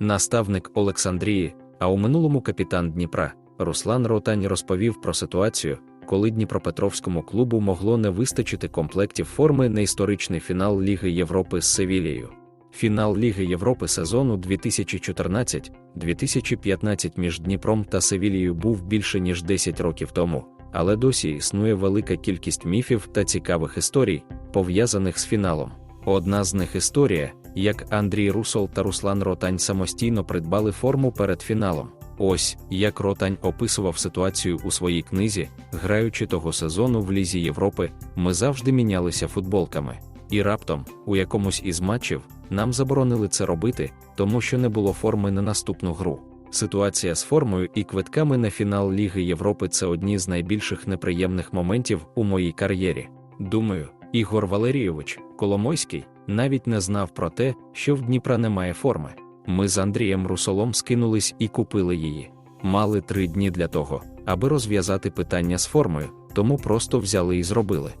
наставник Олександрії, а у минулому капітан Дніпра Руслан Ротань розповів про ситуацію, коли Дніпропетровському клубу могло не вистачити комплектів форми на історичний фінал Ліги Європи з Севілією. Фінал Ліги Європи сезону 2014-2015 між Дніпром та Севілією був більше ніж 10 років тому, але досі існує велика кількість міфів та цікавих історій, пов'язаних з фіналом. Одна з них історія, як Андрій Русол та Руслан Ротань самостійно придбали форму перед фіналом. Ось як Ротань описував ситуацію у своїй книзі, граючи того сезону в Лізі Європи, ми завжди мінялися футболками. І раптом, у якомусь із матчів, нам заборонили це робити, тому що не було форми на наступну гру. Ситуація з формою і квитками на фінал Ліги Європи це одні з найбільших неприємних моментів у моїй кар'єрі. Думаю, Ігор Валерійович Коломойський навіть не знав про те, що в Дніпра немає форми. Ми з Андрієм Русолом скинулись і купили її. Мали три дні для того, аби розв'язати питання з формою, тому просто взяли і зробили.